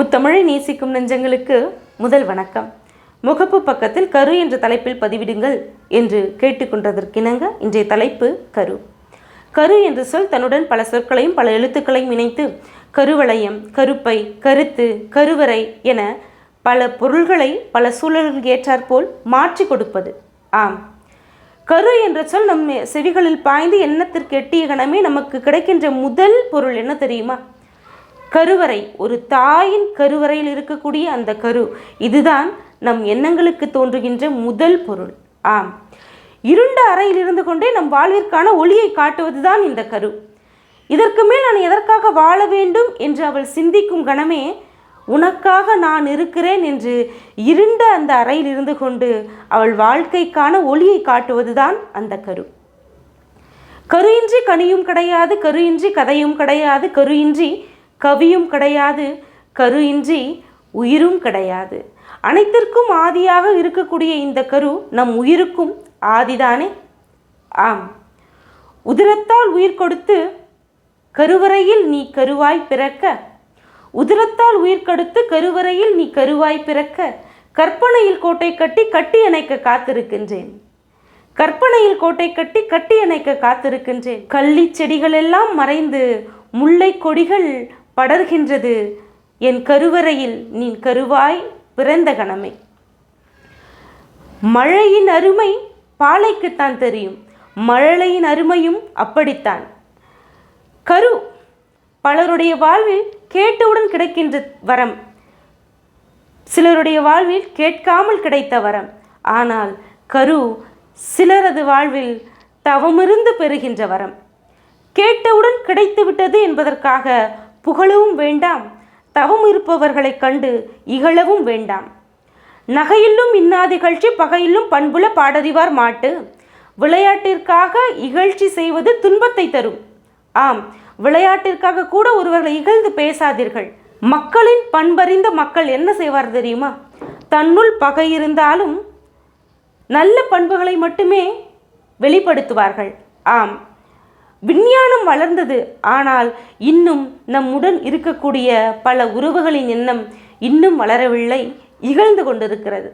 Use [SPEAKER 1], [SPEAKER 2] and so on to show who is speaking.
[SPEAKER 1] முத்தமிழை நேசிக்கும் நெஞ்சங்களுக்கு முதல் வணக்கம். முகப்பு பக்கத்தில் கரு என்ற தலைப்பில் பதிவிடுங்கள் என்று கேட்டுக்கொண்டதற்கிணங்க இன்றைய தலைப்பு கரு. கரு என்ற சொல் தன்னுடன் பல சொற்களையும் பல எழுத்துக்களையும் இணைத்து கருவளையம் கருப்பை கருத்து கருவறை என பல பொருள்களை பல சூழல்களுக்கு ஏற்றாற்போல் மாற்றி கொடுப்பது. ஆம். கரு என்ற சொல் நம் செவிகளில் பாய்ந்து எண்ணத்திற்கு எட்டிய கணமே நமக்கு கிடைக்கின்ற முதல் பொருள். என்ன தெரியுமா? கருவறை ஒரு தாயின் கருவறையில் இருக்கக்கூடிய அந்த கரு. இதுதான் நம் எண்ணங்களுக்கு தோன்றுகின்ற முதல் பொருள். ஆம். இருண்ட அறையில் இருந்து கொண்டே நம் வாழ்விற்கான ஒளியை காட்டுவதுதான் இந்த கரு. இதற்கு மேல் நான் எதற்காக வாழ வேண்டும் என்று அவள் சிந்திக்கும் கணமே உனக்காக நான் இருக்கிறேன் என்று இருண்ட அந்த அறையில் இருந்து கொண்டு அவள் வாழ்க்கைக்கான ஒளியை காட்டுவதுதான் அந்த கரு. கரு இன்றி கனியும் கிடையாது கரு இன்றி கதையும் கிடையாது கரு இன்றி கவியும் கிடையாது கரு இன்றி உயிரும் கிடையாது. அனைத்திற்கும் ஆதியாக இருக்கக்கூடிய இந்த கரு நம் உயிருக்கும் ஆதிதானே? ஆம். உதிரத்தால் உயிர் கொடுத்து கருவறையில் நீ கருவாய் பிறக்க உதிரத்தால் உயிர் கொடுத்து கருவறையில் நீ கருவாய் பிறக்க கற்பனையில் கோட்டை கட்டி கட்டி அணைக்க காத்திருக்கின்றேன். கற்பனையில் கோட்டை கட்டி கட்டி அணைக்க காத்திருக்கின்றேன். கள்ளி செடிகள் எல்லாம் மறைந்து முல்லை கொடிகள் படர்கின்றது. என் கருவறையில் நீ கருவாய் பிறந்த கணமே. மழையின் அருமை பாலைக்குத்தான் தெரியும். மழலையின் அருமையும் அப்படித்தான். கரு பலருடைய வாழ்வில் கேட்டவுடன் கிடைக்கின்ற வரம். சிலருடைய வாழ்வில் கேட்காமல் கிடைத்த வரம். ஆனால் கரு சிலரது வாழ்வில் தவமிருந்து பெறுகின்ற வரம். கேட்டவுடன் கிடைத்துவிட்டது என்பதற்காக புகழவும் வேண்டாம் தவம் இருப்பவர்களைக் கண்டு இகழவும் வேண்டாம். நகையிலும் இன்னாதிகழ்ச்சி பகையிலும் பண்புல பாடறிவார் மாட்டு. விளையாட்டிற்காக இகழ்ச்சி செய்வது துன்பத்தை தரும். ஆம் விளையாட்டிற்காக கூட ஒருவர்களை இகழ்ந்து பேசாதீர்கள். மக்களின் பண்பறிந்த மக்கள் என்ன செய்வார் தெரியுமா? தன்னுள் பகை இருந்தாலும் நல்ல பண்புகளை மட்டுமே வெளிப்படுத்துவார்கள். ஆம் விஞ்ஞானம் வளர்ந்தது. ஆனால் இன்னும் நம்முடன் இருக்கக்கூடிய பல உறவுகளின் எண்ணம் இன்னும் வளரவில்லை இகழ்ந்து கொண்டிருக்கிறது.